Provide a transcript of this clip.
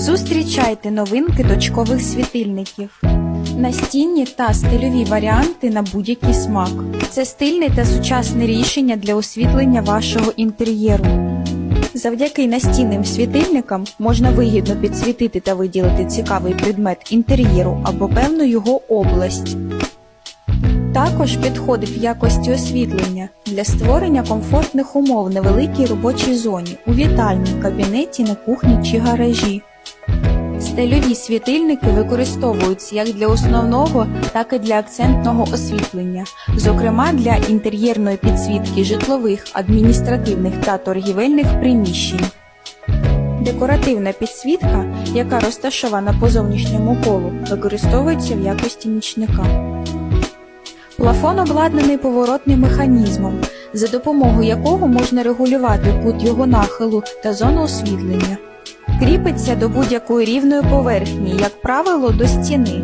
Зустрічайте новинки точкових світильників. Настінні та стильові варіанти на будь-який смак. Це стильне та сучасне рішення для освітлення вашого інтер'єру. Завдяки настінним світильникам можна вигідно підсвітити та виділити цікавий предмет інтер'єру або певну його область. Також підходить в якості освітлення для створення комфортних умов в невеликій робочій зоні, у вітальні, кабінеті, на кухні чи гаражі. Стильові світильники використовуються як для основного, так і для акцентного освітлення, зокрема для інтер'єрної підсвітки житлових, адміністративних та торгівельних приміщень. Декоративна підсвітка, яка розташована по зовнішньому колу, використовується в якості нічника. Плафон обладнаний поворотним механізмом, за допомогою якого можна регулювати кут його нахилу та зону освітлення. Кріпиться до будь-якої рівної поверхні, як правило, до стіни.